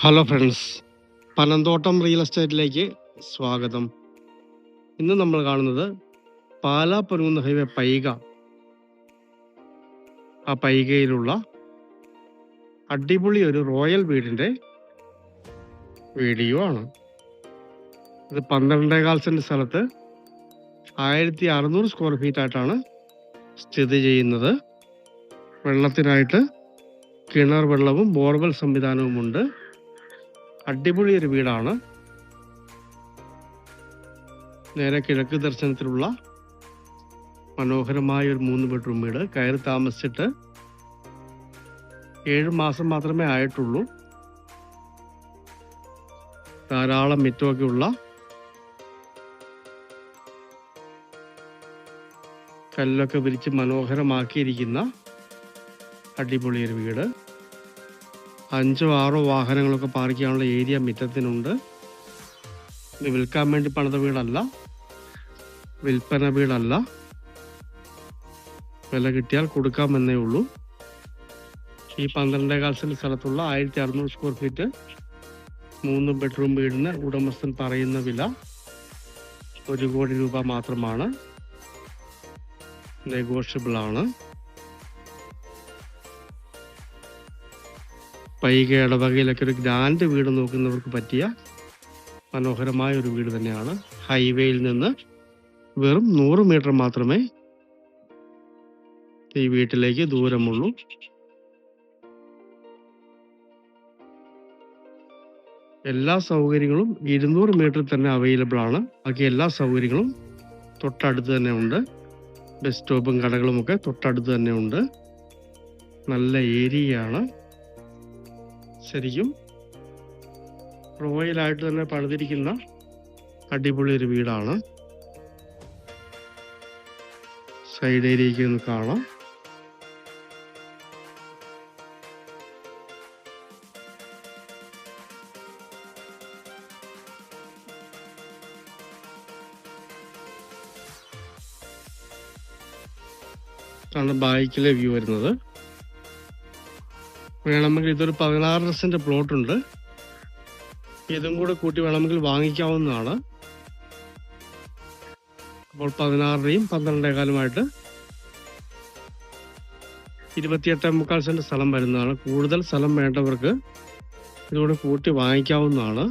Hello friends Panamthottam real എസ്റ്റേറ്റിലേക്ക് സ്വാഗതം. ഇന്ന് നമ്മൾ കാണുന്നത് പാലാ പരുന്ന ഹൈവേ പൈക. ആ പൈകയിലുള്ള അടിപൊളി ഒരു റോയൽ വീടിന്റെ വീഡിയോ ആണ്. ഇത് പന്ത്രണ്ടേകാൽ സെന്റ് സ്ഥലത്ത് ആയിരത്തി അറുന്നൂറ് സ്ക്വയർ ഫീറ്റ് ആയിട്ടാണ് സ്ഥിതി ചെയ്യുന്നത്. വെള്ളത്തിനായിട്ട് കിണർ വെള്ളവും ബോർവെൽ സംവിധാനവുമുണ്ട്. അടിപൊളി ഒരു വീടാണ്. നേരെ കിഴക്ക് ദർശനത്തിലുള്ള മനോഹരമായ ഒരു മൂന്ന് ബെഡ്റൂം വീട്. കയറി താമസിച്ചിട്ട് ഏഴ് മാസം മാത്രമേ ആയിട്ടുള്ളൂ. ധാരാളം മിറ്റമൊക്കെ ഉള്ള കല്ലൊക്കെ വിരിച്ച് മനോഹരമാക്കിയിരിക്കുന്ന അടിപൊളിയൊരു വീട്. അഞ്ചോ ആറോ വാഹനങ്ങളൊക്കെ പാർക്ക് ചെയ്യാനുള്ള ഏരിയ മിറ്റത്തിനുണ്ട്. വിൽക്കാൻ വേണ്ടി പണിത വീടല്ല. വിൽപ്പന വീടല്ല. വില കിട്ടിയാൽ കൊടുക്കാമെന്നേ ഉള്ളൂ. ഈ പന്ത്രണ്ടേകാൽ സെന്റ് സ്ഥലത്തുള്ള ആയിരത്തി അറുന്നൂറ് സ്ക്വയർ ഫീറ്റ് മൂന്ന് ബെഡ്റൂം വീടിന് ഉടമസ്ഥൻ പറയുന്ന വില ഒരു കോടി രൂപ മാത്രമാണ്. നെഗോഷ്യബിൾ ആണ്. പൈക ഇടവകയിലൊക്കെ ഒരു ഗ്രാൻഡ് വീട് നോക്കുന്നവർക്ക് പറ്റിയ മനോഹരമായ ഒരു വീട് തന്നെയാണ്. ഹൈവേയിൽ നിന്ന് വെറും നൂറ് മീറ്റർ മാത്രമേ ഈ വീട്ടിലേക്ക് ദൂരമുള്ളൂ. എല്ലാ സൗകര്യങ്ങളും ഇരുന്നൂറ് മീറ്റർ തന്നെ അവൈലബിൾ ആണ്. ബാക്കി എല്ലാ സൗകര്യങ്ങളും തൊട്ടടുത്ത് തന്നെ ഉണ്ട്. ബസ് സ്റ്റോപ്പും കടകളും ഒക്കെ തൊട്ടടുത്ത് തന്നെ ഉണ്ട്. നല്ല ഏരിയയാണ്. ശരിക്കും റോയലായിട്ട് തന്നെ പണിതിരിക്കുന്ന അടിപൊളി ഒരു വീടാണ്. സൈഡ് ഏരിയയ്ക്ക് ഒന്ന് കാണാം. ആണ് ബാക്കിലെ വ്യൂ വരുന്നത്. വേണമെങ്കിൽ ഇതൊരു പതിനാറ് സെന്റ് പ്ലോട്ട് ഉണ്ട്. ഇതും കൂടെ കൂട്ടി വേണമെങ്കിൽ വാങ്ങിക്കാവുന്നതാണ്. അപ്പോൾ പതിനാറിനെയും പന്ത്രണ്ടേകാലുമായിട്ട് ഇരുപത്തിയെട്ടേ മുക്കാൽ സെന്റ് സ്ഥലം വരുന്നതാണ്. കൂടുതൽ സ്ഥലം വേണ്ടവർക്ക് ഇതുകൂടെ കൂട്ടി വാങ്ങിക്കാവുന്നതാണ്.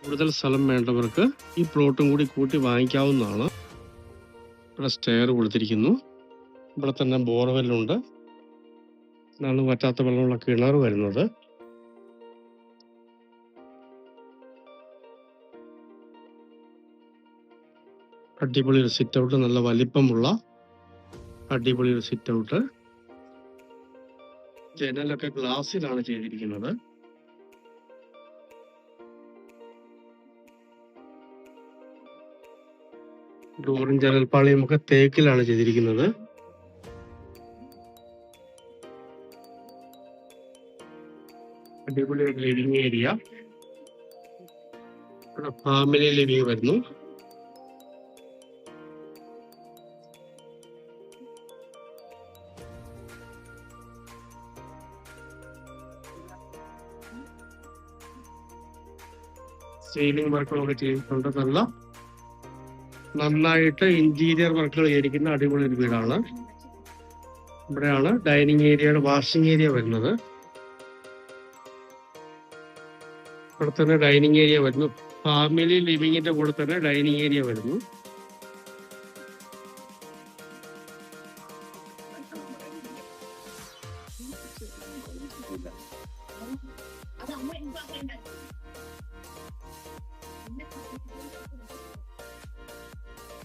കൂടുതൽ സ്ഥലം വേണ്ടവർക്ക് ഈ പ്ലോട്ടും കൂടി കൂട്ടി വാങ്ങിക്കാവുന്നതാണ്. ഇവിടെ സ്റ്റെയർ കൊടുത്തിരിക്കുന്നു. ഇവിടെ തന്നെ ബോർവെല്ലുണ്ട് ഇതാണ് വറ്റാത്ത വെള്ളമുള്ള കിണർ വരുന്നത്. അടിപൊളി ഒരു സിറ്റ് ഔട്ട് നല്ല വലിപ്പമുള്ള അടിപൊളി ഒരു സിറ്റ് ഔട്ട് ജനലൊക്കെ ഗ്ലാസ്സിലാണ് ചെയ്തിരിക്കുന്നത്. ഡോറും ജനൽപ്പാളിയും ഒക്കെ തേക്കിലാണ് ചെയ്തിരിക്കുന്നത്. അടിപൊളി ലിവിങ് ഏരിയ ഫാമിലി ലിവിങ് വരുന്നു. സീലിംഗ് വർക്കുകളൊക്കെ ചെയ്തിട്ടുണ്ട് നല്ല നന്നായിട്ട് ഇന്റീരിയർ വർക്കുകൾ ചെയ്തിരിക്കുന്ന അടിപൊളി ഒരു വീടാണ്. ഇവിടെയാണ് ഡൈനിങ് ഏരിയയുടെ വാഷിംഗ് ഏരിയ വരുന്നത്. ഇവിടെ തന്നെ ഡൈനിങ് ഏരിയ വരുന്നു. ഫാമിലി ലിവിങ്ങിന്റെ കൂടെ തന്നെ ഡൈനിങ് ഏരിയ വരുന്നു.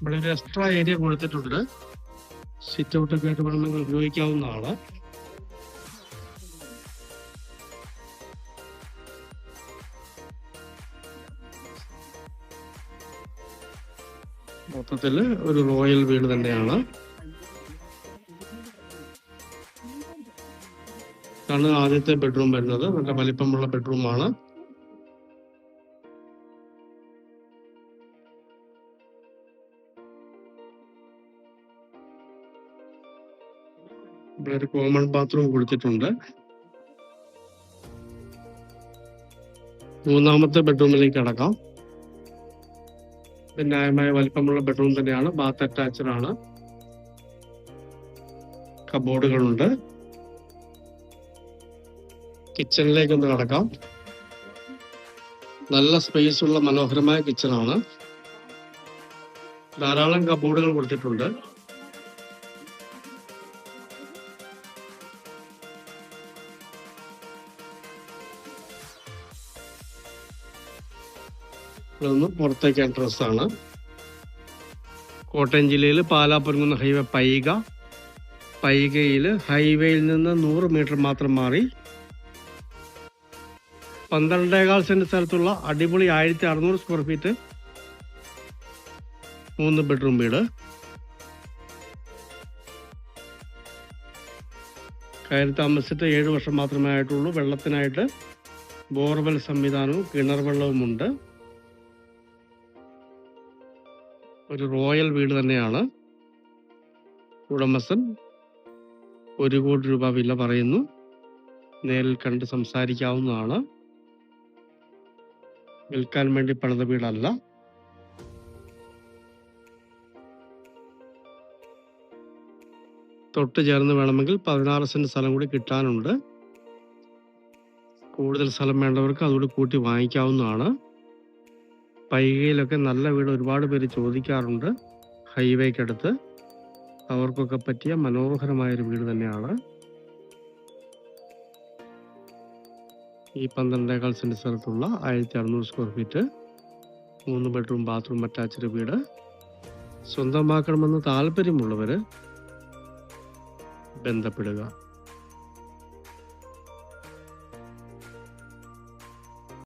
ഇവിടെ ഒരു എക്സ്ട്രാ ഏരിയ കൊടുത്തിട്ടുണ്ട്. സിറ്റ് ഔട്ട് ഒക്കെ ആയിട്ട് വേണമെങ്കിൽ ഉപയോഗിക്കാവുന്നതാണ്. മൊത്തത്തിൽ ഒരു റോയൽ വീട് തന്നെയാണ്. ഇതാണ് ആദ്യത്തെ ബെഡ്റൂം വരുന്നത്. നല്ല വലിപ്പമുള്ള ബെഡ്റൂമാണ്. ഇവിടെ ഒരു കോമൺ ബാത്റൂം കൊടുത്തിട്ടുണ്ട്. മൂന്നാമത്തെ ബെഡ്റൂമിലേക്ക് കടക്കാം. ന്യായമായ വലിപ്പമുള്ള ബെഡ്റൂം തന്നെയാണ്. ബാത്ത് അറ്റാച്ച്ഡ് ആണ്. കബോർഡുകളുണ്ട് കിച്ചണിലേക്ക് ഒന്ന് കടക്കാം. നല്ല സ്പേസ് ഉള്ള മനോഹരമായ കിച്ചണാണ് ധാരാളം കബോർഡുകൾ കൊടുത്തിട്ടുണ്ട്. ഇതൊന്ന് പുറത്തേക്ക് അഡ്രസ് ആണ്. കോട്ടയം ജില്ലയിൽ പാലാപ്പുറങ്ങുന്ന ഹൈവേ പൈക. പൈകയിൽ ഹൈവേയിൽ നിന്ന് നൂറ് മീറ്റർ മാത്രം മാറി. പന്ത്രണ്ടേകാൽ സെന്റ് സ്ഥലത്തുള്ള അടിപൊളി ആയിരത്തി അറുന്നൂറ് സ്ക്വയർ ഫീറ്റ് മൂന്ന് ബെഡ്റൂം വീട്. കയറി താമസിച്ചിട്ട് ഏഴ് വർഷം മാത്രമേ ആയിട്ടുള്ളൂ. വെള്ളത്തിനായിട്ട് ബോർവെൽ സംവിധാനവും കിണർ വെള്ളവുമുണ്ട്. ഒരു റോയൽ വീട് തന്നെയാണ്. ഉടമസ്ഥൻ ഒരു കോടി രൂപ വില പറയുന്നു. നേരിൽ കണ്ട് സംസാരിക്കാവുന്നതാണ്. വിൽക്കാൻ വേണ്ടി പണിത വീടല്ല. തൊട്ട് ചേർന്ന് വേണമെങ്കിൽ പതിനാറ് സെന്റ് സ്ഥലം കൂടി കിട്ടാനുണ്ട്. കൂടുതൽ സ്ഥലം വേണ്ടവർക്ക് അതുകൂടി കൂട്ടി വാങ്ങിക്കാവുന്നതാണ്. പൈകയിലൊക്കെ നല്ല വീട് ഒരുപാട് പേര് ചോദിക്കാറുണ്ട്. ഹൈവേക്കടുത്ത്. അവർക്കൊക്കെ പറ്റിയ മനോഹരമായൊരു വീട് തന്നെയാണ്. ഈ പന്ത്രണ്ടേകാൽ സെന്റ് സ്ഥലത്തുള്ള ആയിരത്തി അറുന്നൂറ് സ്ക്വയർ ഫീറ്റ് മൂന്ന് ബെഡ്റൂം ബാത്റൂം അറ്റാച്ച്ഡ് വീട്. സ്വന്തമാക്കണമെന്ന് താല്പര്യമുള്ളവർ ബന്ധപ്പെടുക.